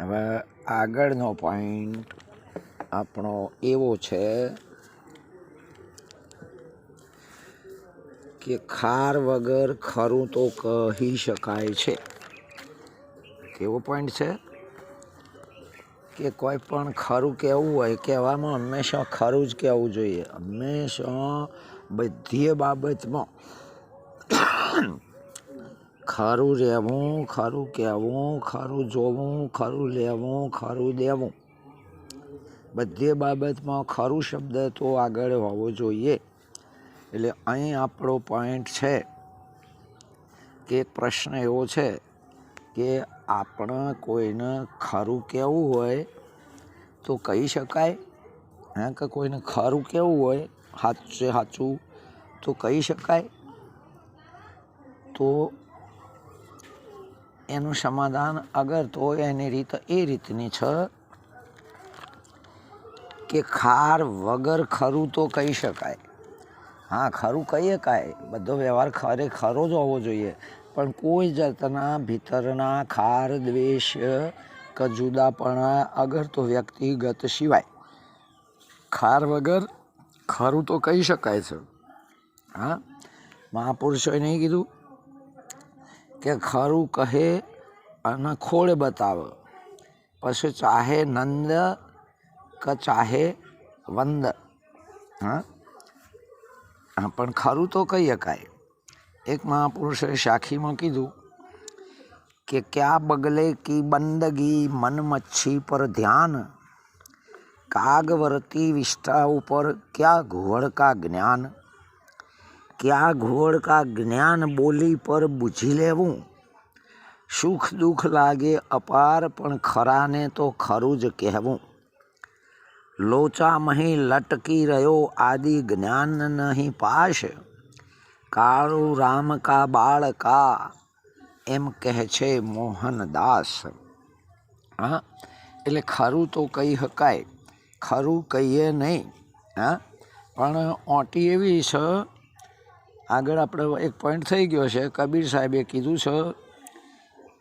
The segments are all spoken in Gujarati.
હવે આગળનો પોઈન્ટ આપણો એવો છે કે ખાર વગર ખરું તો કહી શકાય છે. કેવો પોઈન્ટ છે? કે કોઈ પણ ખરું કહેવું હોય કહેવામાં હંમેશા ખરું જ કહેવું જોઈએ. હંમેશા બધી બાબતમાં ખરું રહેવું, ખરું કહેવું, ખરું જોવું, ખરું લેવું, ખરું દેવું. બધી બાબતમાં ખરું શબ્દ તો આગળ હોવો જોઈએ. એટલે અહીં આપણો પોઈન્ટ છે કે એક પ્રશ્ન એવો છે કે આપણે કોઈને ખરું કહેવું હોય તો કહી શકાય, હા, કે કોઈને ખરું કહેવું હોય સાચે સાચું તો કહી શકાય. તો એનું સમાધાન અગર તો એની રીત એ રીતની છે કે ખાર વગર ખરું તો કહી શકાય. હા, ખરું કહી શકાય બધો વ્યવહાર ખરે ખરો જ હોવો જોઈએ. પણ કોઈ જાતના ભીતરના ખાર, દ્વેષ કે જુદાપણા અગર તો વ્યક્તિગત સિવાય. ખાર વગર ખરું તો કહી શકાય છે. હા, મહાપુરુષોએ નહીં કીધું? કે ખરું કહે અને ખોળ બતાવે. પછી ચાહે નંદ કે ચાહે વંદ. હા? પણ ખરું તો કહી શકાય. એક મહાપુરુષે સાખીમાં કીધું કે ક્યાં બગલે કી બંદગી મન મચ્છી પર ધ્યાન? કાગવરતી વિષ્ઠા ઉપર ક્યાં ઘુવડ કા જ્ઞાન? ક્યાં ઘોળ કા જ્ઞાન બોલી પર બુઝી લેવું? સુખ દુઃખ લાગે અપાર, પણ ખરાને તો ખરું જ કહેવું. લોચા મહી લટકી રહ્યો આદિ જ્ઞાન નહીં પાશ. કાળું રામ કા બાળકા એમ કહે છે મોહનદાસ હા, એટલે ખરું તો કહી શકાય ખરું કહીએ નહીં, હા. પણ ઓટી એવી છે આગળ આપણે એક પોઈન્ટ થઈ ગયો છે. કબીર સાહેબે કીધું છે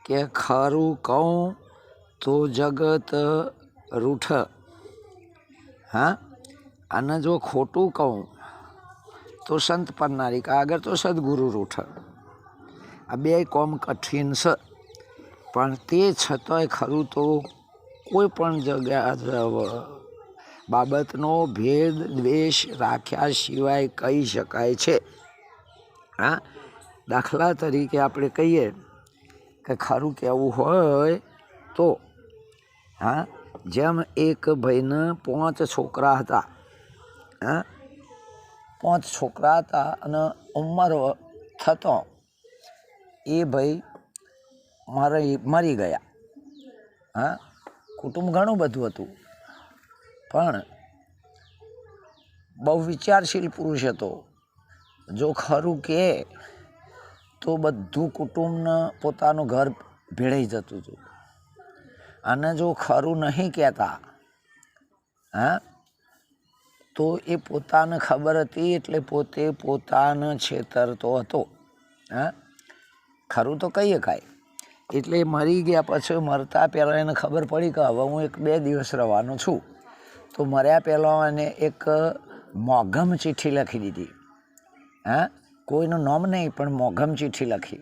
કે, ખરું કહું તો જગત રૂઠ. હા? અને જો ખોટું કહું તો સંત પરનારી કા આગળ તો સદગુરુ રૂઠ. આ બે કોમ કઠિન છે. પણ તે છતાંય ખરું તો કોઈ પણ જગ્યા બાબતનો ભેદ દ્વેષ રાખ્યા સિવાય કહી શકાય છે. હા? દાખલા તરીકે આપણે કહીએ કે ખારું કહેવું હોય તો, હા, જેમ એક ભાઈને પાંચ છોકરા હતા, હા, પાંચ છોકરા હતા અને ઉંમર થતો એ ભાઈ મારી, મરી ગયા, હા, કુટુંબ ઘણું બધું હતું, પણ બહુ વિચારશીલ પુરુષ હતો. જો ખરું કે, તો બધું કુટુંબને પોતાનું ઘર ભેળાઈ જતું હતું. અને જો ખરું નહીં કહેતા, હા, તો એ પોતાને ખબર હતી એટલે પોતે પોતાને છેતરતો હતો. હા, ખરું તો કહી શકાય એટલે મરી ગયા પછી મરતા પહેલાં એને ખબર પડી કે હવે હું એક બે દિવસ રહેવાનો છું. તો મર્યા પહેલાં એને એક મોઘમ ચિઠ્ઠી લખી દીધી. હા? કોઈનું નામ નહીં, પણ મોઘમ ચિઠ્ઠી લખી.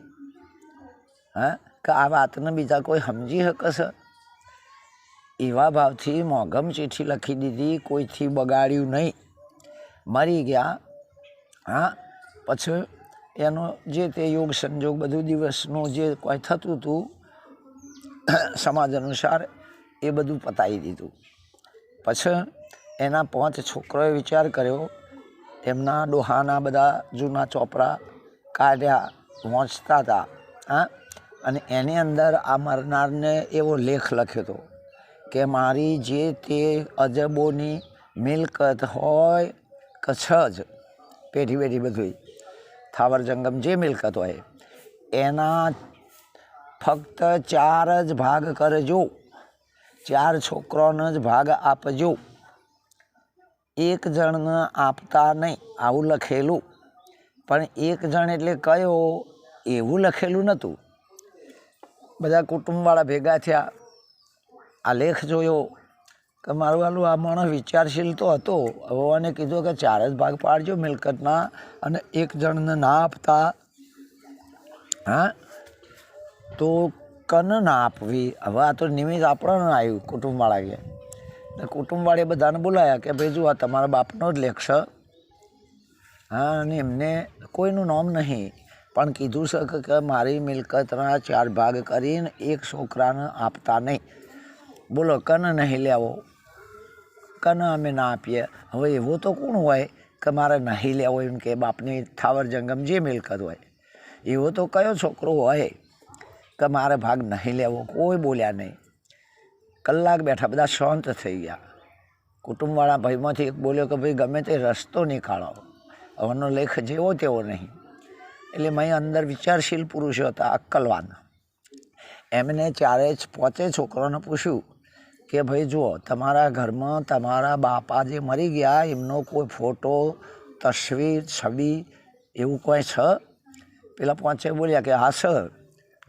હા? કે આ વાતને બીજા કોઈ સમજી શકશે એવા ભાવથી મોઘમ ચિઠ્ઠી લખી દીધી, કોઈથી બગાડ્યું નહીં. મરી ગયા. હા? પછી એનો જે તે યોગ સંજોગ બધું દિવસનું જે કોઈ થતું હતું, સમાજ અનુસાર એ બધું પતાવી દીધું. પછી એના પાંચ છોકરોએ વિચાર કર્યો એમના ડોહાના બધા જૂના ચોપડા કાઢ્યા વાંચતા હતા, હા? અને એની અંદર આ મરનારને એવો લેખ લખ્યો હતો કે મારી જે તે અજબોની મિલકત હોય કચ્છ જ પેઢી પેઢી બધું થાવર જંગમ જે મિલકત હોય, એના ફક્ત ચાર જ ભાગ કરજો, ચાર છોકરાનો જ ભાગ આપજો. એક જણને આપતા નહીં, આવું લખેલું. પણ એક જણ એટલે કયો, એવું લખેલું નહોતું બધા કુટુંબવાળા ભેગા થયા. આ લેખ જોયો કે મારું વાલું આ માણસ વિચારશીલ તો હતો. ભગવાને કીધું કે ચાર જ ભાગ પાડજો મિલકતના અને એક જણને ના આપતા. હા? તો કન ના આપવી? હવે આ તો નિમિત્ત આપણને આવ્યું કુટુંબવાળા કે ને કુટુંબવાળે બધાને બોલાયા કે ભાઈ જુઓ તમારા બાપનો જ લેખ છે હા, અને એમને કોઈનું નામ નહીં. પણ કીધું છે કે મારી મિલકતના ચાર ભાગ કરીને એક છોકરાને આપતા નહીં. બોલો, કને નહીં લેવો? કને અમે ના આપીએ? હવે એવો તો કોણ હોય કે મારે નહીં લેવો એમ કે બાપની થાવર જંગમ જે મિલકત હોય. એવો તો કયો છોકરો હોય કે મારે ભાગ નહીં લેવો? કોઈ બોલ્યા નહીં. કલાક બેઠા બધા શાંત થઈ ગયા. કુટુંબવાળા ભાઈમાંથી એક બોલ્યો કે, ભાઈ, ગમે તે રસ્તો નીકાળો. હવનો લેખ જેવો તેવો નહીં. એટલે મેં અંદર વિચારશીલ પુરુષો હતા, અક્કલવાન. એમને ચારે જ પોતે છોકરાને પૂછ્યું કે, ભાઈ, જુઓ, તમારા ઘરમાં તમારા બાપા જે મરી ગયા, એમનો કોઈ ફોટો, તસવીર, છબી એવું કોઈ છે? પેલા પાંચે બોલ્યા કે, હા, સર.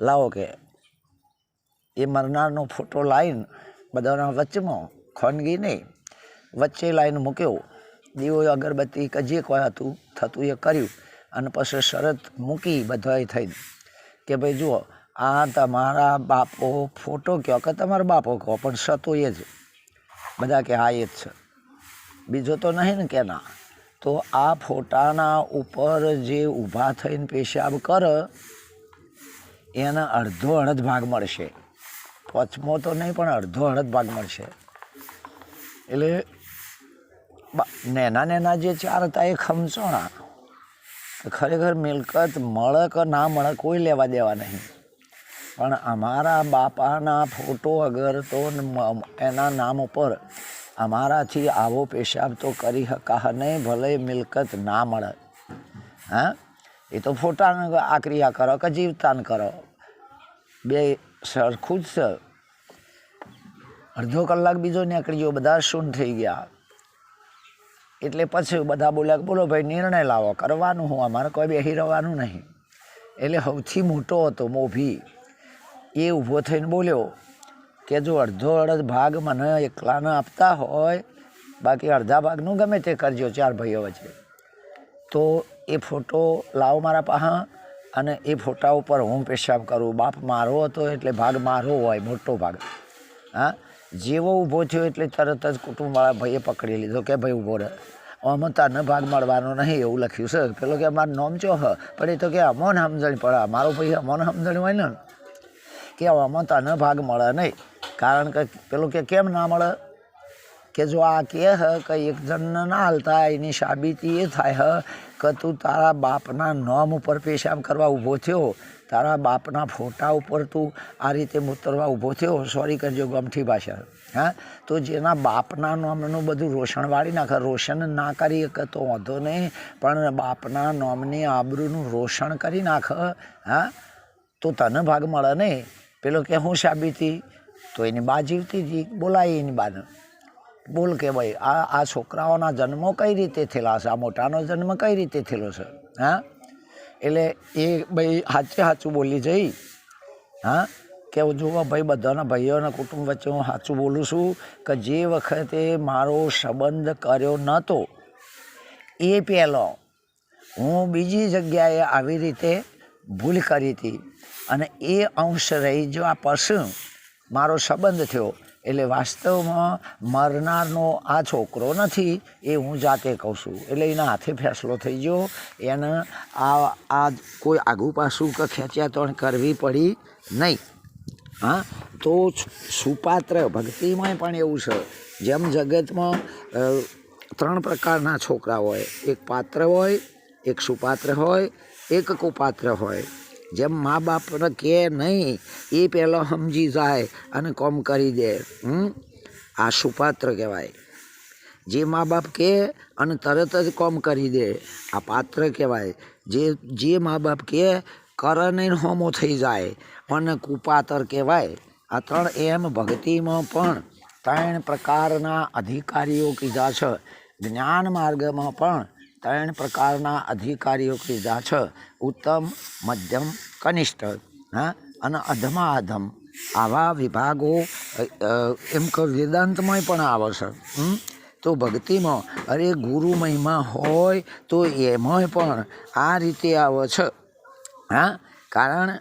લાવો કે, એ મરનારનો ફોટો લાવીને બધાના વચમાં ખોનગી નહીં વચ્ચે લાઈન મૂક્યો. દીવો અગરબત્તી કે જે કોઈ હતું, થતું એ કર્યું અને પછી શરત મૂકી બધાએ થઈને કે ભાઈ જુઓ, આ તમારા બાપો ફોટો કહો કે તમારા બાપો કહો, પણ સતો એ જ. બધા કે હા, એ જ છે. બીજો તો નહીં ને કે ના. તો આ ફોટાના ઉપર જે ઊભા થઈને પેશાબ કર, એના અડધો અડધ ભાગ મળશે. પચમો તો નહીં, પણ અડધો અડધ ભાગ મળશે. એટલે નેના નેના જે ચાર હતા એ ખમસોણા. ખરેખર મિલકત મળે કે ના મળે કોઈ લેવા દેવા નહીં. પણ અમારા બાપાના ફોટો અગર તો એના નામ ઉપર અમારાથી આવો પેશાબ તો કરી શકા નહીં, ભલે મિલકત ના મળે. હા? એ તો ફોટાને આક્રિયા કરો કે જીવતાન કરો. બે સરખું જ સર. અડધો કલાક બીજો નીકળી બધા શૂન થઈ ગયા. એટલે પછી બધા બોલ્યા બોલો ભાઈ, નિર્ણય લાવો, કરવાનું હું, અમારે કોઈ બેસી રહેવાનું નહીં. એટલે સૌથી મોટો હતો મોભી. એ ઊભો થઈને બોલ્યો કે, જો અડધો અડધ ભાગ મને એકલાને આપતા હોય, બાકી અડધા ભાગનું ગમે તે કરજો, ચાર ભાઈઓ વચ્ચે. તો એ ફોટો લાવો મારા પાસે અને એ ફોટા ઉપર હું પેશાબ કરું. બાપ મારો હતો એટલે ભાગ મારો હોય, મોટો ભાગ. હા? જેવો ઊભો થયો એટલે તરત જ કુટુંબવાળા ભાઈએ પકડી લીધો કે ભાઈ ઊભો રહે. આમાં તને ભાગ મળવાનો નહીં એવું લખ્યું છે. પેલો કે અમારું નામ ચો હ? પણ એ તો કે, અમોન સમજણ પડે. મારો ભાઈ અમોન સમજણ હોય ને. કે, આમાં તને ભાગ મળે નહીં. કારણ કે પેલું કે, કેમ ના મળે? કે, જો આ કે હ કે એક જણને ના હાલતા, એની સાબિતી એ થાય હ. કે તું તારા બાપના નામ ઉપર પેશાબ કરવા ઊભો થયો? તારા બાપના ફોટા ઉપર તું આ રીતે મૂતરવા ઊભો થયો? સોરી કરજો ગમઠી ભાષા. હા? તો જેના બાપના નામનું બધું રોશન વાળી નાખે. રોશન ના કરી કે તો વાંધો નહીં, પણ બાપના નામની આબરૂનું રોશન કરી નાખ. હા? તો તને ભાગ મળે નહીં. પેલો કે, હું સાબિતી તો એની બા જીવતી હતી. બોલાય એની બાને. બોલ કે ભાઈ, આ આ છોકરાઓના જન્મો કઈ રીતે થયેલા છે આ મોટાનો જન્મ કઈ રીતે થયેલો છે? હા? એટલે એ ભાઈ સાચે સાચું બોલી જઈ. હા? કે જુઓ ભાઈ, બધાના ભાઈઓના કુટુંબ વચ્ચે હું સાચું બોલું છું કે જે વખતે મારો સંબંધ કર્યો નહોતો એ પહેલો હું બીજી જગ્યાએ આવી રીતે ભૂલ કરી હતી. અને એ અંશ રહી જો આ પછી મારો સંબંધ થયો. એટલે વાસ્તવમાં મરનારનો આ છોકરો નથી એ હું જાતે કહું છું. એટલે એના હાથે ફેંસલો થઈ ગયો. એને આ આ કોઈ આઘું પાછું કે ખેંચ્યાતણ કરવી પડી નહીં. હા? તો સુપાત્ર ભક્તિમાં પણ એવું છે. જેમ જગતમાં ત્રણ પ્રકારના છોકરા હોય. એક પાત્ર હોય, એક સુપાત્ર હોય, એક કુપાત્ર હોય. જેમ મા બાપને કે નહીં, એ પહેલાં સમજી જાય અને કોમ કરી દે. હમ? આ સુપાત્ર કહેવાય. જે મા બાપ કહે અને તરત જ કોમ કરી દે. આ પાત્ર કહેવાય. જે જે મા બાપ કહે કરે નહીં હોમો થઈ જાય. અને કુપાતર કહેવાય. આ ત્રણ એમ ભક્તિમાં પણ ત્રણ પ્રકારના અધિકારીઓ કીધા છે. જ્ઞાન માર્ગમાં પણ ત્રણ પ્રકારના અધિકારીઓ કીધા છે. ઉત્તમ, મધ્યમ, કનિષ્ઠ, હા? અને અધમા અધમ આવા વિભાગો એમ કે વેદાંતમાં પણ આવે છે. તો ભક્તિમાં, અરે ગુરુ મહિમા હોય તો એમાંય પણ આ રીતે આવે છે. હા? કારણ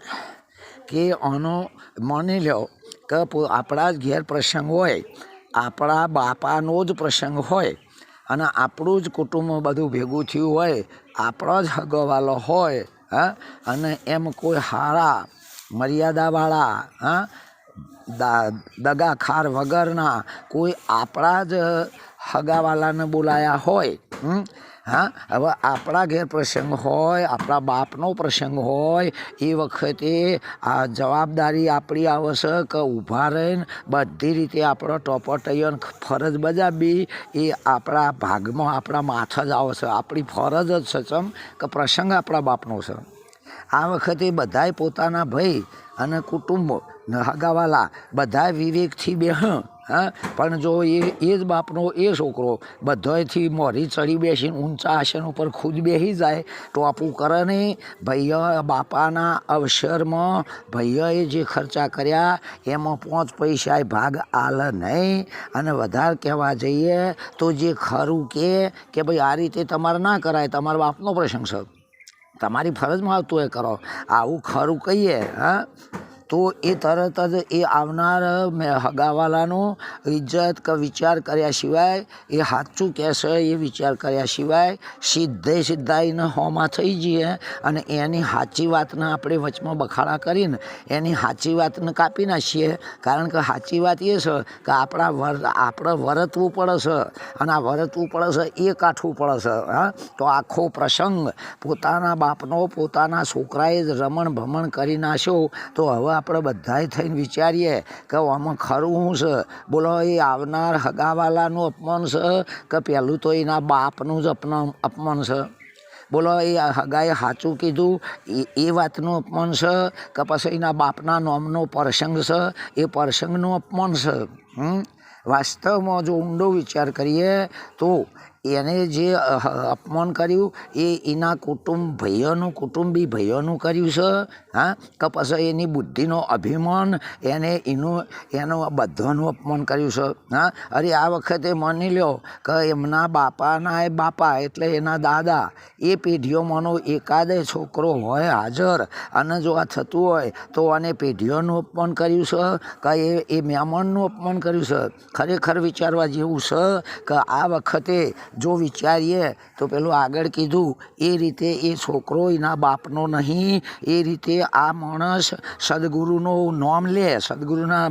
કે આનો, માની લો કે આપણા જ ઘેર પ્રસંગ હોય, આપણા બાપાનો જ પ્રસંગ હોય અને આપણું જ કુટુંબ બધું ભેગું થયું હોય, આપણો જ હગવાલો હોય, હા અને એમ કોઈ હારા, મર્યાદાવાળા, હા દા, દગાખાર વગરના કોઈ આપણા જ હગાવાલાને બોલાયા હોય? હા? હવે આપણા ઘેર પ્રસંગ હોય, આપણા બાપનો પ્રસંગ હોય, એ વખતે આ જવાબદારી આપણી આવશ્યક, ઊભા રહીને બધી રીતે આપણો ટોપટૈયન ફરજ બજાવી, એ આપણા ભાગમાં આપણા માથ જ આવશે આપણી ફરજ જ છે ચમ કે પ્રસંગ આપણા બાપનો છે. આ વખતે બધાય પોતાના ભાઈ અને કુટુંબ હગાવાલા બધા વિવેકથી બે હા? પણ જો એ એ જ બાપનો એ છોકરો બધાયથી મોરી ચડી બેસીને ઊંચા આસન ઉપર ખુદ બેસી જાય, તો આપું કરે નહીં ભૈયા, બાપાના અવસરમાં ભૈયાએ જે ખર્ચા કર્યા, એમાં પાંચ પૈસા ભાગ આલ નહીં. અને વધારે કહેવા જઈએ તો જે ખરું કે કે ભાઈ આ રીતે તમારે ના કરાય, તમારા બાપનો પ્રશંસક. તમારી ફરજમાં આવતું એ કરો. આવું ખરું કહીએ, હા? તો એ તરત જ એ આવનાર હગાવાલાનો ઇજ્જત કે, વિચાર કર્યા સિવાય, એ સાચું કહેશે એ વિચાર કર્યા સિવાય, સીધે સીધા એને હોમાં થઈ જઈએ અને એની સાચી વાતને આપણે વચમાં બખાડા કરીને એની સાચી વાતને કાપી નાખીએ. કારણ કે સાચી વાત એ છે કે આપણા વર, આપણે વરતવું પડે છે અને આ વરતવું પડે છે એ કાઠવું પડે છે હા? તો આખો પ્રસંગ પોતાના બાપનો, પોતાના છોકરાએ જ રમણ ભમણ કરી નાખ્યો. તો હવે આપણે બધાએ થઈને વિચારીએ કે આમાં ખરું શું છે? બોલો, એ આવનાર હગાવાલાનું અપમાન છે કે પહેલું તો એના બાપનું જ અપમાન અપમાન છે? બોલો, એ હગાએ સાચું કીધું? એ એ વાતનું અપમાન છે કે પછી એના બાપના નામનો પ્રસંગ છે? એ પ્રસંગનું અપમાન છે? વાસ્તવમાં જો ઊંડો વિચાર કરીએ તો એને જે અપમાન કર્યું, એ એના કુટુંબ ભાઈઓનું કુટુંબી ભાઈઓનું કર્યું છે, હા? કે પછી એની બુદ્ધિનો અભિમાન, એને એનું એનું બધાનું અપમાન કર્યું છે, હા? અરે આ વખતે માની લ્યો કે એમના બાપાના એ બાપા એટલે એના દાદા, એ પેઢીઓમાંનો એકાદે છોકરો હોય હાજર, અને જો આ થતું હોય, તો આને પેઢીઓનું અપમાન કર્યું છે, કે એ એ મહેમાનનું અપમાન કર્યું છે. ખરેખર વિચારવા જેવું છે કે આ વખતે જો વિચારીએ, તો પેલું આગળ કીધું, એ રીતે એ છોકરો એના બાપનો નહીં, એ રીતે આ માણસ સદગુરુનું નામ લે, સદગુરુના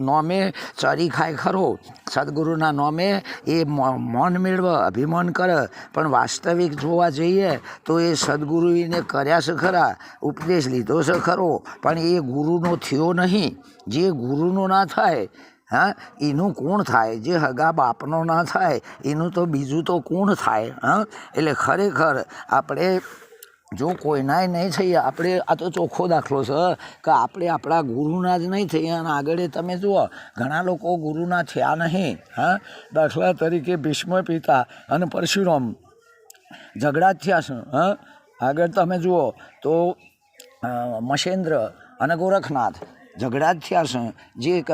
નોમે ચરી ખાય ખરો. સદગુરુના નામે એ મન મેળવે, અભિમાન કરે. પણ વાસ્તવિક જોવા જઈએ, તો એ સદગુરુને કર્યા છે ખરા, ઉપદેશ લીધો છે ખરો. પણ એ ગુરુનો થયો નહીં. જે ગુરુનો ના થાય હા? એનું કોણ થાય? જે હગા બાપનો ના થાય, એનું તો બીજું તો કોણ થાય, હા? એટલે ખરેખર આપણે જો કોઈનાય નહીં થઈએ, આપણે આ તો ચોખ્ખો દાખલો છે, કે આપણે આપણા ગુરુના જ નહીં થઈએ, અને આગળ તમે જુઓ, ઘણા લોકો ગુરુના થયા નહીં, હા? દાખલા તરીકે ભીષ્મ પિતા અને પરશુરામ ઝઘડા થયા છે, હા? આગળ તમે જુઓ, તો મશેન્દ્ર અને ગોરખનાથ ઝઘડા જ થયા છે. જે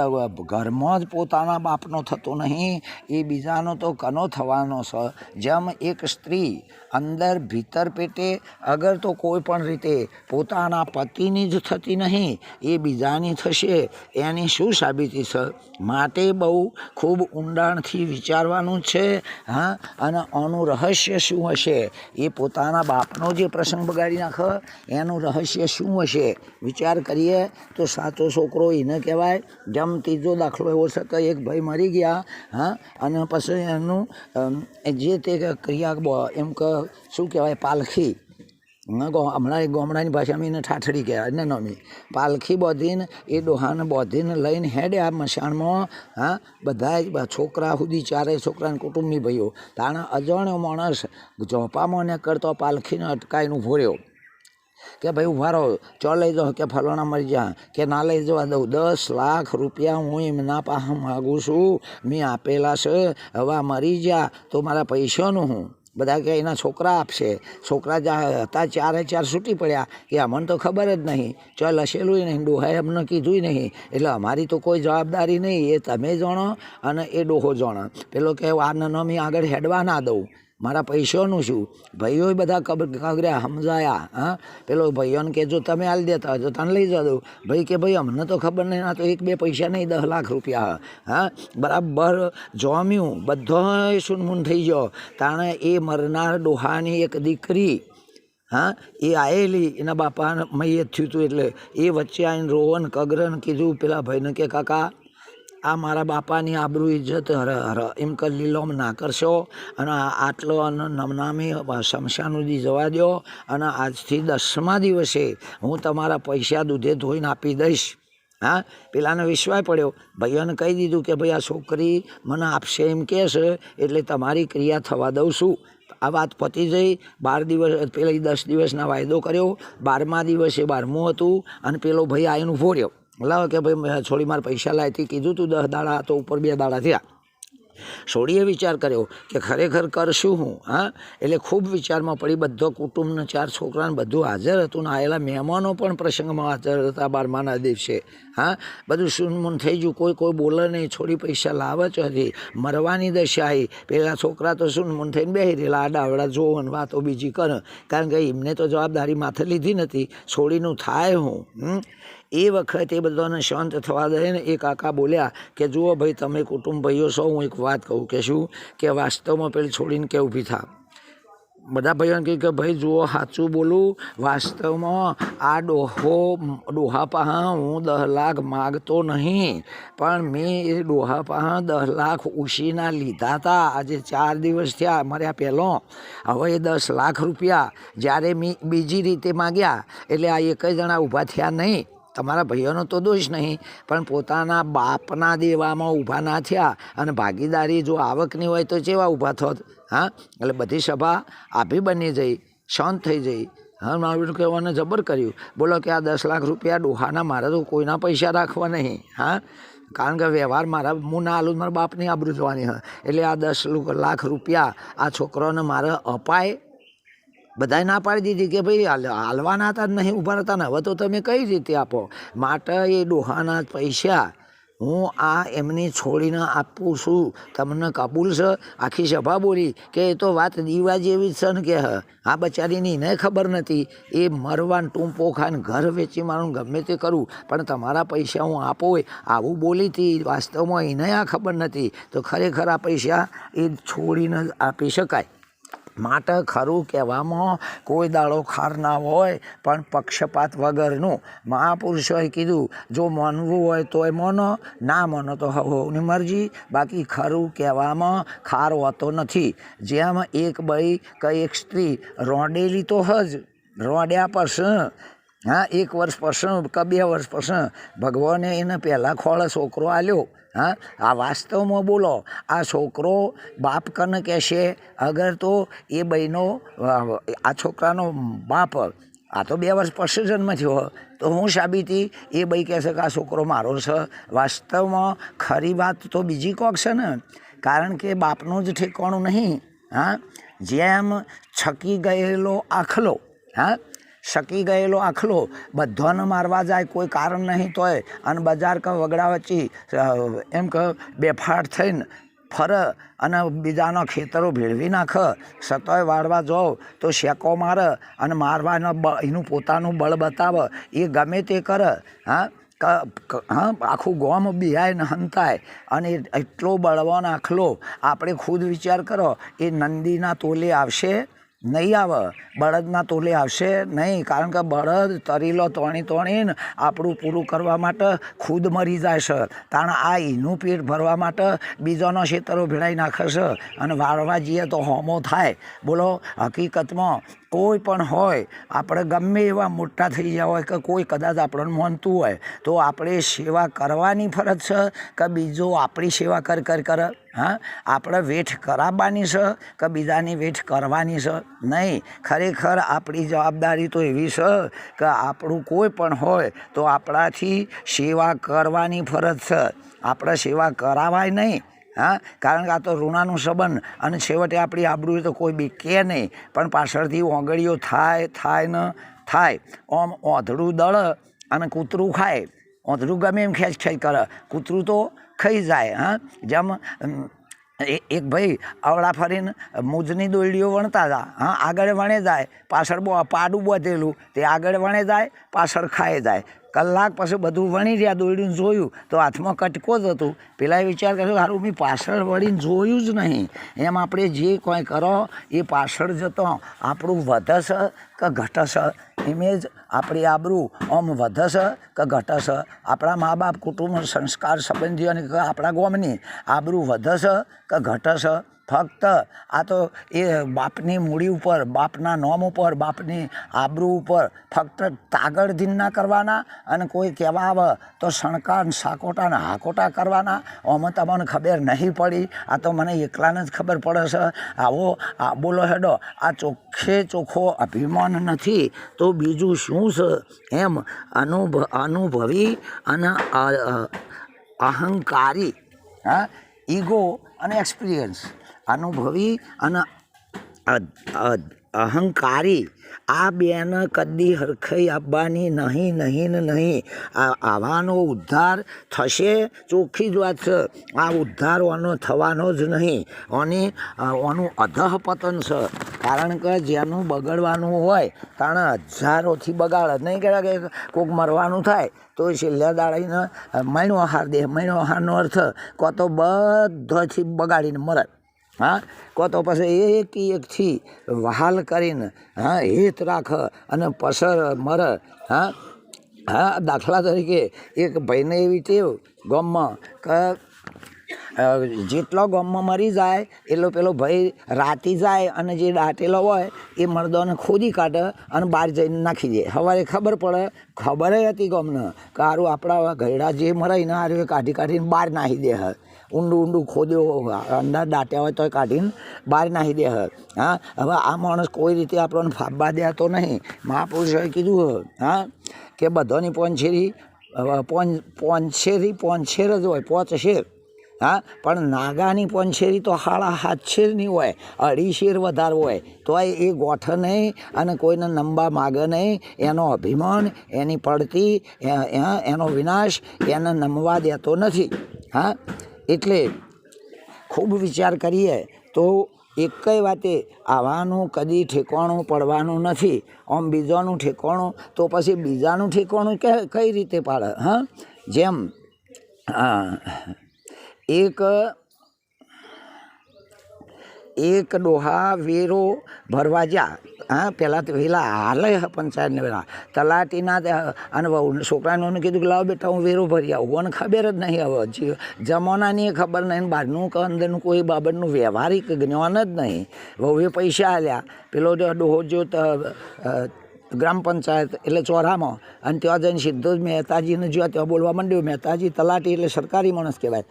ઘરમાં જ પોતાના બાપનો થતો નહીં, એ બીજાનો તો કનો થવાનો છે. જેમ એક સ્ત્રી અંદર ભીતર પેટે અગર તો કોઈ પણ રીતે પોતાના પતિની જ થતી નહીં, એ બીજાની થશે. એની શું સાબિતી છે માટે બહુ ખૂબ ઊંડાણથી વિચારવાનું છે, હા? અને આનું રહસ્ય શું હશે? એ પોતાના બાપનો જે પ્રસંગ બગાડી નાખે, એનું રહસ્ય શું હશે? વિચાર કરીએ તો સાચો છોકરો એને કહેવાય, જેમ ત્રીજો દાખલો એવો છે કે એક ભાઈ મરી ગયા, હા? અને પછી એનું જે તે ક્રિયા એમ કે શું કહેવાય, પાલખી. હમણાં ગામડાની ભાષામાં એને ઠાઠડી કહેવાય. ને નમી પાલખી બોધીને, એ ડોહાને બોધીને લઈને હેડે આ મશાણમાં, હા બધા છોકરા સુધી ચારે છોકરાને કુટુંબની ભાઈઓ. તાણે અજાણ્યો માણસ ઝોપામાં ને કરતો પાલખીને અટકાઈને ઊભો રહ્યો. કે ભાઈ ઊભા રહો. ચો લઈ જાઓ કે ફલાણા મરી જા. કે ના લઈ જવા દઉં. દસ લાખ રૂપિયા હું એમના પાસે માગું છું. મેં આપેલા છે. હવે મરી જા. તો મારા પૈસાનું હું? બધા કે એના છોકરા આપશે. છોકરા જ્યાં હતા ચારે ચાર છૂટી પડ્યા. કે અમને તો ખબર જ નહીં. ચાલ હસેલું નહીં. ડોહાએ અમને કીધું નહીં. એટલે અમારી તો કોઈ જવાબદારી નહીં. એ તમે જાણો અને એ ડોહો જાણો. પેલો કે, આ નમી આગળ હેડવા ના દઉં. મારા પૈસાનું શું? ભાઈઓ બધા કગર્યા સમજાયા, હા? પેલો ભાઈઓને કે જો તમે હાલ દેતા હોય તો તને લઈ દઉં ભાઈ કે, ભાઈ, અમને તો ખબર નહીં ના તો એક બે પૈસા નહીં દસ લાખ રૂપિયા, હા? બરાબર, જોમ્યું, બધો સુનમૂન થઈ ગયો. તાણે એ મરનાર ડોહાની એક દીકરી, હા? એ આવેલી એના બાપાને મૈયત થયું હતું એટલે એ વચ્ચે આવીને રોવન કગરન કીધું, પેલા ભાઈને કે, કાકા આ મારા બાપાની આબરૂ ઇજ્જત એમ કર લીલોમ ના કરશો. અને આ આટલો નમનામી શમશાનુદી જવા દો અને આજથી દસમા દિવસે હું તમારા પૈસા દૂધે ધોઈને આપી દઈશ. હા? પેલાને વિશ્વાસ પડ્યો. ભાઈઓને કહી દીધું કે, ભાઈ આ છોકરી મને આપશે એમ કહેશે, એટલે તમારી ક્રિયા થવા દઉં છું. આ વાત પતી જઈ. બાર દિવસ, પેલા દસ દિવસના વાયદો કર્યો. બારમા દિવસે બારમું હતું અને પેલો ભાઈ આવીને એનું રહ્યો લાવો કે ભાઈ છોડી મારે પૈસા લાવતી કીધું તું, દસ દાડા તો ઉપર બે દાડા થયા. છોડીએ વિચાર કર્યો કે ખરેખર કરશું હું, હા? એટલે ખૂબ વિચારમાં પડી બધો કુટુંબના, ચાર છોકરાને બધું હાજર હતું ને આવેલા મહેમાનો પણ પ્રસંગમાં હાજર હતા, બારમાના દિવસે, હા? બધું સુનમૂન થઈ ગયું, કોઈ કોઈ બોલે નહીં, છોડી પૈસા લાવે જ હતી મરવાની દશા આવી. પેલા છોકરા તો સુનમૂન થઈને બેસી રહેલા આડાવડા જોવન વાતો બીજી કરે. કારણ કે એમને તો જવાબદારી માથે લીધી નથી, છોડીનું થાય હું એ વખતે બધાને શાંત થવા દે ને, એ કાકા બોલ્યા કે, જુઓ ભાઈ, તમે કુટુંબ ભાઈઓ છો, હું એક વાત કહું કે શું? કે વાસ્તવમાં પેલી છોડીને કે ઊભી થા? બધા ભાઈઓને કહ્યું કે, ભાઈ, જુઓ, સાચું બોલું, વાસ્તવમાં આ ડોહો ડોહા પાહા હું દસ લાખ માગતો નહીં, પણ મેં એ ડોહા પાહા દસ લાખ ઉછીના લીધા હતા આજે ચાર દિવસ થયા મર્યા પહેલો. હવે એ દસ લાખ રૂપિયા જ્યારે મેં બીજી રીતે માગ્યા, એટલે આ એક જણા ઊભા થયા નહીં. તમારા ભાઈઓનો તો દોષ નહીં, પણ પોતાના બાપના દેવામાં ઊભા ના થયા અને ભાગીદારી જો આવકની હોય તો ચેવા ઊભા થોત, હા? એટલે બધી સભા આભી બની જઈ, શાંત થઈ જઈ. હા, મારું કહેવાને જબર કર્યું. બોલો કે આ દસ લાખ રૂપિયા ડોહાના, મારે તો કોઈના પૈસા રાખવા નહીં, હા? કારણ કે વ્યવહાર મારા હું ના આલું મારા બાપની આબરૂ જોવાની હા. એટલે આ દસ લાખ રૂપિયા આ છોકરોને મારે અપાય બધાએ ના પાડી દીધી કે ભાઈ હાલ, હાલવાના હતા નહીં ઊભા હતા ને, હવે તો તમે કઈ રીતે આપો? માટે એ ડોહાના પૈસા હું આ એમની છોડીને આપું છું. તમને કબૂલ છે? આખી સભા બોલી કે એ તો વાત દીવા જેવી જ છે ને કે આ બચારીની એને ખબર નથી. એ મરવાન ટૂંપો ખાઈને ઘર વેચી મારું ગમે તે કરું, પણ તમારા પૈસા હું આપો આવું બોલી હતી, વાસ્તવમાં એને આ ખબર નથી. તો ખરેખર આ પૈસા એ છોડીને આપી શકાય. માટે ખરું કહેવામાં, કોઈ દાડો ખાર ના હોય, પણ પક્ષપાત વગરનું. મહાપુરુષોએ કીધું, જો માનવું હોય તો એ માનો, ના માનો તો હવની મરજી. બાકી ખરું કહેવામાં, ખાર હોતો નથી. જેમ એક ભાઈ કે એક સ્ત્રી રોંડેલી તો હજ, રોંડ્યા પછી હા, એક વર્ષ પછી, કે બે વર્ષ પછી, ભગવાને એને પહેલાં ખોળે છોકરો આલ્યો. હા, આ વાસ્તવમાં બોલો, આ છોકરો બાપ કને કહેશે? અગર તો એ બહેનો, આ છોકરાનો બાપ, આ તો બે વર્ષ પછી જન્મ થયો. તો હું સાબિતી, એ ભાઈ કહેશે કે આ છોકરો મારો છે. વાસ્તવમાં ખરી વાત તો બીજી કોક છે ને, કારણ કે બાપનું જ ઠેકાણું નહીં. હા, જેમ છકી ગયેલો આખલો. હા શકી ગયેલો આખલો. બધાને મારવા જાય, કોઈ કારણ નહીં તોય. અને બજાર કે વગડા વચ્ચે એમ કે બેફાટ થઈને ફર અને બીજાના ખેતરો ભેળવી નાખ. સતોય વાળવા જાઓ તો શેકો મારે અને મારવાનો એનું પોતાનું બળ બતાવે. એ ગમે તે કરે, હા? હા? આખું ગોમ બિહાય ને હંતાય. અને એટલો બળવાન આખલો. આપણે ખુદ વિચાર કરો, એ નંદીના તોલે આવશે. નહીં આવે. બળદના તોલે આવશે નહીં, કારણ કે બળદ તરીલો તોણી તોણીને આપણું પૂરું કરવા માટે ખુદ મરી જાય છે. કારણ આ એનું પેટ ભરવા માટે બીજાનો શેતરો ભેળાઈ નાખે છે. અને વાળવા જઈએ તો હોમો થાય. બોલો, હકીકતમાં કોઈ પણ હોય, આપણે ગમે એવા મોટા થઈ ગયા હોય કે કોઈ કદાચ આપણને માનતું હોય, તો આપણે સેવા કરવાની ફરજ છે કે બીજો આપણી સેવા કર કર કર, હા? આપણે વેઠ કરાવવાની છે કે બીજાની વેઠ કરવાની છે? નહીં. ખરેખર આપણી જવાબદારી તો એવી છે કે આપણું કોઈ પણ હોય તો આપણાથી સેવા કરવાની ફરજ છે. આપણે સેવા કરાવાય નહીં. હા? કારણ કે આ તો ઋણાનું સંબંધ. અને છેવટે આપણી આબરૂ તો કોઈ બી કે નહીં. પણ પાછળથી ઓગળીઓ થાય થાય ન થાય. ઓમ ઓંધળું દળ અને કૂતરું ખાય. ઓંધળું ગમે એમ ખેંચ ખેંચ કરે. કૂતરું તો ખાઈ જાય, હા? જેમ એક ભાઈ અવળા ફરીને મૂજની દોરડીઓ વણતા હતા, હા? આગળ વણે જાય, પાછળ બહુ પાડું બધેલું. તે આગળ વણે જાય, પાછળ ખાઈ જાય. કલાક પછી બધું વણી રહ્યા, દોરડીને જોયું, તો હાથમાં કટકો જ હતું. પેલાએ વિચાર કર્યો સારું મેં પાછળ વળીને જોયું જ નહીં. એમ આપણે જે કોઈ કરો, એ પાછળ જતો. આપણું વધશે કે ઘટશે ઇમેજ આપણી આબરૂ. આમ વધશે કે ઘટશે આપણા મા બાપ કુટુંબ, સંસ્કાર, સંબંધીઓની આપણા ગોમની આબરૂ વધશે કે ઘટશે ફક્ત આ તો એ બાપની મૂડી ઉપર, બાપના નોમ ઉપર, બાપની આબરૂ ઉપર ફક્ત તાગડધીન ના કરવાના અને કોઈ કહેવા આવે તો શણકાર સાકોટા ને હાકોટા કરવાના. આમાં તમને ખબર નહીં પડી. આ તો મને એકલાને જ ખબર પડે છે. આવો, આ બોલો હેડો. આ ચોખ્ખે ચોખ્ખો અભિમાન નથી. તો બીજું શું છે? એમ અનુભ, અનુભવી અને અહંકારી, હા, ઈગો અને એક્સપિરિયન્સ. અનુભવી અને અહંકારી. આ બેન કદી હરખઈ આપવાની નહીં નહીં ને નહીં આવાનો ઉદ્ધાર થશે, ચોખ્ખી જ વાત છે. આ ઉદ્ધાર ઓનો થવાનો જ નહીં. ઓની ઓનું અધઃ પતન છે. કારણ કે જેનું બગડવાનું હોય, તાણે હજારોથી બગાડ નહીં કે કોઈક મરવાનું થાય, તો છેલ્લા દાડાઈને મહિનો આહાર દે મહિનો આહારનો અર્થ કો તો બધાથી બગાડીને મરે. હા? કો તો પછી એક એકથી વહાલ કરીને, હા, હિત રાખ અને પસર મર, હા? હા, દાખલા તરીકે એક ભાઈને એવી ટેવ ગામમાં કે જેટલો ગામમાં મરી જાય, એટલો પેલો ભાઈ રાતી જાય અને જે દાટેલો હોય, એ મર્દોને ખોદી કાઢે અને બહાર જઈને નાખી દે. સવારે ખબર પડે, ખબર હતી ગામને, કે હારું આપણા ઘરડા જે મરાય ને હારું એ કાઢી કાઢીને બહાર નાખી દે હે. ઊંડું ઊંડું ખોદ્યો અંડા દાટ્યા હોય તો કાઢીને બહાર નાખી દે હા, હવે આ માણસ કોઈ રીતે આપણને ફાબા દેતો નહીં. મહાપુરુષોએ કીધું હા, કે બધાની પોંછેરી હવે પોન પોંછેરી પોંછેર જ હોય, પોચ શેર. હા, પણ નાગાની પંછેરી તો હાડા હાથ શેરની હોય, અઢી શેર વધારે હોય. તોય એ ગોઠ નહીં અને કોઈને નંબા માગે નહીં. એનો અભિમાન, એની પડતી એનો વિનાશ એને નમવા દેતો નથી. હા એટલે ખૂબ વિચાર કરીએ તો એકય વાતે આવવાનું કદી ઠેકાણું પડવાનું નથી. આમ બીજાનું ઠેકાણું તો પછી બીજાનું ઠેકાણું કે, કઈ રીતે પાડે, હા? જેમ એક એક ડોહા વેરો ભરવા જા હા પહેલાં તો વેલા હાલે પંચાયતને વેલા. તલાટીના અને છોકરાને કીધું કે, લાવ બેટા, હું વેરો ભરી આવું. મને ખબર જ નહીં હવે, જી- જમાનાની ખબર નહીં, બહારનું કે અંદરનું કોઈ બાબતનું વ્યવહારિક જ્ઞાન જ નહીં. વહુએ પૈસા આલ્યા. પેલો ડોહો જો ગ્રામ પંચાયત એટલે ચોરામાં, અને ત્યાં જઈને સીધો જ મહેતાજીને જોયા ત્યાં બોલવા માંડ્યો, મહેતાજી તલાટી એટલે સરકારી માણસ કહેવાય.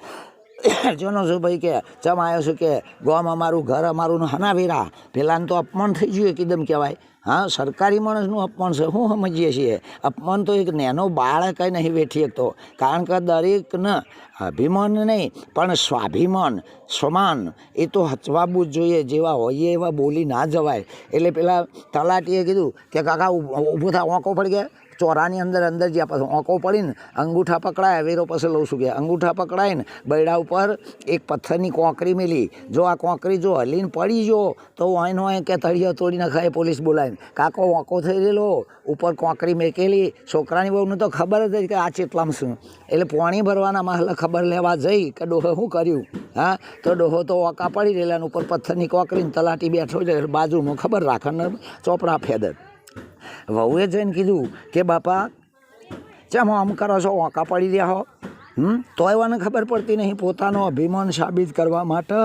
જોનો છું ભાઈ કે ચમ આવ્યો છું કે ગોમ અમારું, ઘર અમારું ને હનાવેરા. પહેલાંને તો અપમાન થઈ ગયું એકદમ કહેવાય. હા, સરકારી માણસનું અપમાન છે, શું સમજીએ છીએ? અપમાન તો એક નેનો બાળક નહીં વેઠી શકતો. કારણ કે દરેકને અભિમાન નહીં, પણ સ્વાભિમાન સમાન એ તો હચવાબવું જ જોઈએ. જેવા હોઈએ એવા બોલી ના જવાય. એટલે પેલા તલાટીએ કીધું કે, કાકા ઊભું થા, ઓંકો પડી ગયા ચોરાની અંદર અંદર જ્યાં પાછું ઓંકો પડીને અંગૂઠા પકડાય વેરો પછી લઉં છું કે અંગૂઠા પકડાઈને બૈડા ઉપર એક પથ્થરની કોંકરી મેલી. જો આ કોંકરી જો હલીને પડી જો, તો વાંનો અહીં કે તળિયો તોડી નખાય પોલીસ બોલાવીને. કાકો ઓંકો થઈ ગયેલો ઉપર કોંકરી મેકેલી. છોકરાની બહુને તો ખબર જ કે આ ચેટલામાં શું. એટલે પાણી ભરવાના મહલે ખબર લેવા જઈ કે ડોહે શું કર્યું? હા? તો ડોહો તો ઓકા પડી રહેલા ઉપર પથ્થરની કોંકરીને તલાટી બેઠો છે બાજુમાં ખબર રાખે ચોપડા ફેદર વહુએ જઈને કીધું કે, બાપા, ચમ આમ કરો છો ઓંકા પડી રહ્યા હો? હમ? તો એવાને ખબર પડતી નહીં પોતાનો અભિમાન સાબિત કરવા માટે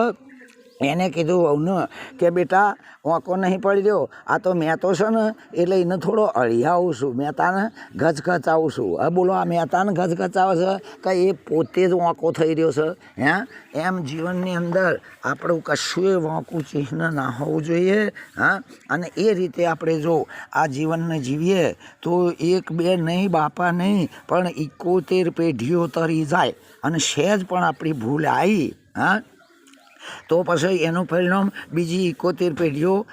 એને કીધું, વહુને કે બેટા, વાંકો નહીં પડી રહ્યો. આ તો મેં તો છે ને, એટલે એને થોડો અળિયાવું છું. મહેતાને ગચગચાવું છું. હવે બોલો, આ મહેતાને ગચગચાવે છે કે એ પોતે જ વાંકો થઈ રહ્યો છે? હે? એમ જીવનની અંદર આપણું કશું વાંકું ચિહ્ન ના હોવું જોઈએ, હા? અને એ રીતે આપણે જો આ જીવનને જીવીએ, તો એક બે નહીં, બાપા નહીં, પણ એકોતેર પેઢીઓ તરી જાય. અને સહેજ પણ આપણી ભૂલ આવી હા? તો પછી એનું પરિણામ બીજી એકોતેર પેઢીઓ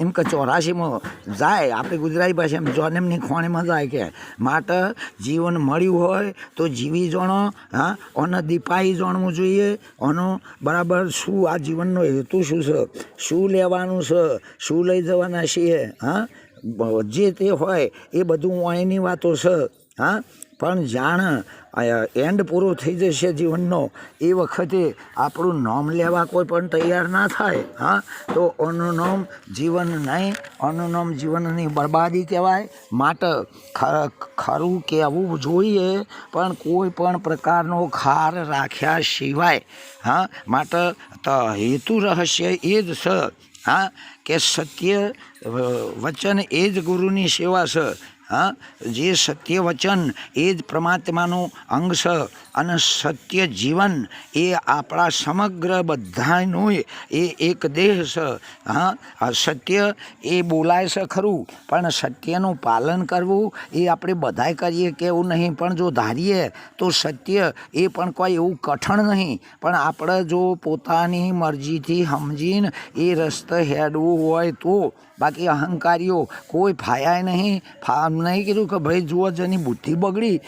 એમ કે ચોરાશીમાં જાય. આપણે ગુજરાતી ભાષામાં જોનેમની ખોણીમાં જાય કે માટે જીવન મળ્યું હોય તો જીવી જાણો, હા? અને દીપાઈ જાણવું જોઈએ. આનો બરાબર શું આ જીવનનો હેતુ શું છે? શું લેવાનું છે? શું લઈ જવાના છીએ? હા? જે તે હોય એ બધું અહીંની વાતો છે. હા? પણ જાણ એન્ડ પૂરો થઈ જશે જીવનનો. એ વખતે આપણું નામ લેવા કોઈ પણ તૈયાર ના થાય, હા? તો અનુનોમ નામ જીવન નહીં, અનુનોમ નામ જીવનની બરબાદી કહેવાય. માટે ખરું કહેવું જોઈએ, પણ કોઈ પણ પ્રકારનો ખાર રાખ્યા સિવાય, હા? માટે હેતુ રહસ્ય એ જ છે હા? કે સત્ય વચન એ જ ગુરુની સેવા છે હા? જે સત્ય વચન એ જ પરમાત્માનું અંગ છે અને સત્ય જીવન એ આપણા સમગ્ર બધાનું એ એક દેહ છે. હા? સત્ય એ બોલાય છે ખરું, પણ સત્યનું પાલન કરવું એ આપણે બધાય કરીએ કે એવું નહીં. પણ જો ધારીએ તો સત્ય એ પણ કોઈ એવું કઠણ નહીં. પણ આપણે જો પોતાની મરજીથી સમજીને એ રસ્તે હેડવું હોય તો બાકી અહંકારીઓ કોઈ ફાયા નહીં, ફા નહીં કીધું કે ભાઈ, જુઓ, જેની બુદ્ધિ બગડી,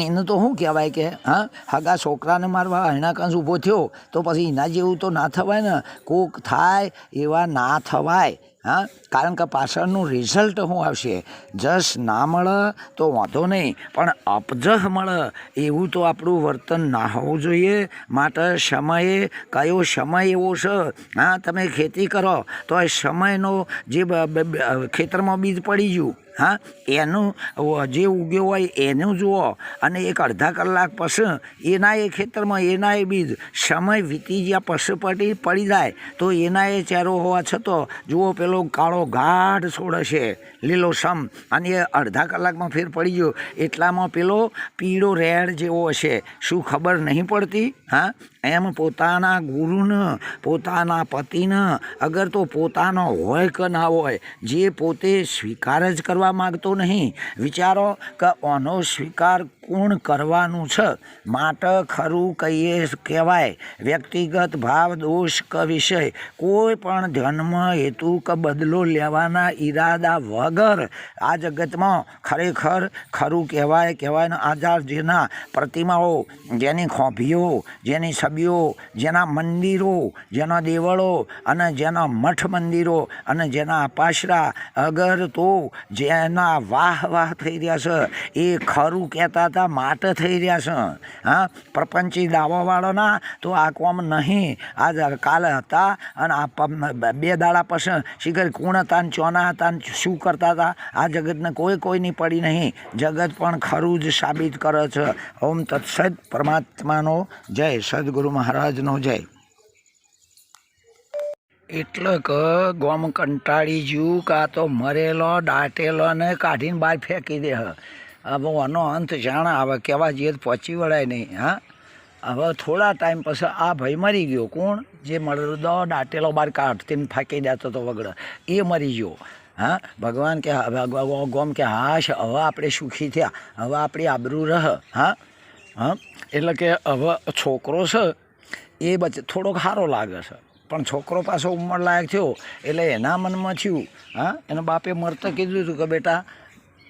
એને તો શું કહેવાય કે, હા, હગા છોકરાને મારવા એના કાંસ ઊભો થયો, તો પછી એના જેવું તો ના થવાય ને? કોક થાય એવા ના થવાય. હા? કારણ કે પાછળનું રિઝલ્ટ શું આવશે? જસ ના મળે તો વાંધો નહીં, પણ અપજહ મળે એવું તો આપણું વર્તન ના હોવું જોઈએ. માટે સમયે કયો સમય એવો છે? હા, તમે ખેતી કરો, તો એ સમયનો જે ખેતરમાં બીજ પડી ગયું, હા? એનું જે ઉગ્યો હોય એનું જુઓ, અને એક અડધા કલાક પછી એના એ ખેતરમાં એના એ બીજ, સમય વીતી ગયા પશુ પડી પડી જાય, તો એના એ ચહેરો હોવા છતાં, જુઓ પેલો કાળો ગાઢ છોડ હશે. લીલો સમ. અને એ અડધા કલાકમાં ફેર પડી ગયો. એટલામાં પેલો પીળો રેડ જેવો હશે. શું ખબર નહીં પડતી? હા? એમ પોતાના ગુરુને, પોતાના પતિને, અગર તો પોતાનો હોય કે ના હોય, જે પોતે સ્વીકાર જ કરવા માગતો નહીં. વિચારો કે આનો સ્વીકાર કોણ કરવાનું છે? માટે ખરું કહીએ કહેવાય, વ્યક્તિગત ભાવ, દોષ કે વિષય. કોઈ પણ જન્મ હેતુ કે બદલો લેવાના ઈરાદા વગર આ જગતમાં ખરેખર ખરું કહેવાય કહેવાય ને આજાર જેના પ્રતિમાઓ, જેની ખોભીઓ, જેની છબીઓ જેના મંદિરો, જેના દેવળો અને જેના મઠ મંદિરો અને જેના પાશરા અગર તો જેના વાહ વાહ થઈ રહ્યા છે. એ ખરું કહેતા હતા, માટ થઈ રહ્યા છે. હા, પ્રપંચી દાવાવાળાના તો આ કોમ નહીં. આ કાલે હતા અને આ બે દાડા પછી શિખર કોણ હતા ચોના હતા શું કરતા હતા? આ જગતને કોઈ કોઈની પડી નહીં. જગત પણ ખરું જ સાબિત કરે છે. ઓમ તત્સદ પરમાત્માનો જય. સદગુરુ મહારાજનો જય. એટલે કે ગોમ કંટાળી જ્યું કાં તો મરેલો, દાટેલો ને કાઢીને બહાર ફેંકી દે હવે આનો અંત જાણ આવે કહેવા જઈએ પહોંચી વળાય નહીં, હા? હવે થોડા ટાઈમ પછી આ ભાઈ મરી ગયો. કોણ? જે મરદો દાટેલો બહાર કાઢતીને ફાંકી દેતો તો વગડે. એ મરી ગયો, હા? ભગવાન કે, હવે ગોમ કે હા હવે આપણે સુખી થયા. હવે આપણી આબરૂ રહ, હા? હા? એટલે કે હવે છોકરો છે, એ બચ, થોડોક સારો લાગે છે. પણ છોકરો પાછો ઉંમર લાયક થયો, એટલે એના મનમાં થયું, હા? એના બાપે મરતા કીધું હતું કે, બેટા,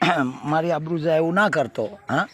મારી આબરૂ એવું ના કરતો, હા?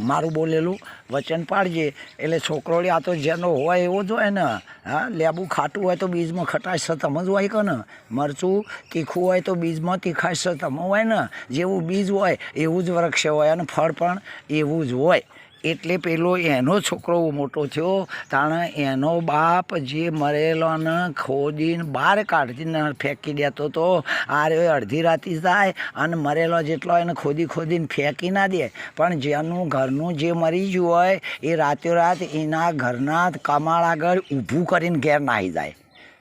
મારું બોલેલું વચન પાડજે. એટલે છોકરો આ તો જેનો હોય એવો જ હોય ને, હા? લેબુ ખાટું હોય તો બીજમાં ખટાશ સતમ જ હોય કે ને? મરચું તીખું હોય તો બીજમાં તીખાશ સતમ હોય ને? જેવું બીજ હોય એવું જ વૃક્ષ હોય અને ફળ પણ એવું જ હોય. એટલે પેલો એનો છોકરો મોટો થયો, તાણે એનો બાપ જે મરેલોને ખોદીને બહાર કાઢીને ફેંકી દેતો તો આ રહ્યો અડધી રાતી જાય અને મરેલો જેટલો એને ખોદી ખોદીને ફેંકી ના દે. પણ જેનું ઘરનું જે મરી ગયું હોય, એ રાતે રાત એના ઘરના કમાળ આગળ ઊભું કરીને ઘેર નાહી જાય.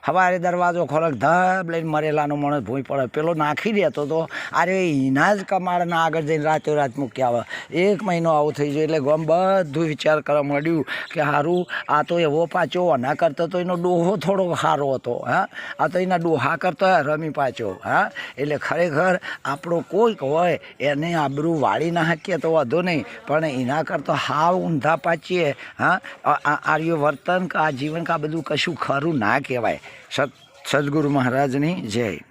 સવારે દરવાજો ખોરાક ધબ લઈને મરેલાનો માણસ ભૂઈ પડે. પેલો નાખી દેતો તો, અરે એના જ કમાડના આગળ જઈને રાતો રાત મૂકી આવે. એક મહિનો આવું થઈ ગયો એટલે ગમ બધું વિચાર કરવા મળ્યું કે સારું આ તો એવો પાછો અના કરતો તો એનો ડોહો થોડો સારો હતો, હા? આ તો એના ડોહા કરતો રમી પાછો, હા? એટલે ખરેખર આપણો કોઈક હોય, એને આબરૂ વાળી ના શકીએ તો વાંધો નહીં. પણ એના કરતાં હાવ ઊંધા પાચીએ હા? આર્યું વર્તન કે આ જીવન કે આ બધું કશું ખરું ના કહેવાય. સત સદગુરુ મહારાજની જય.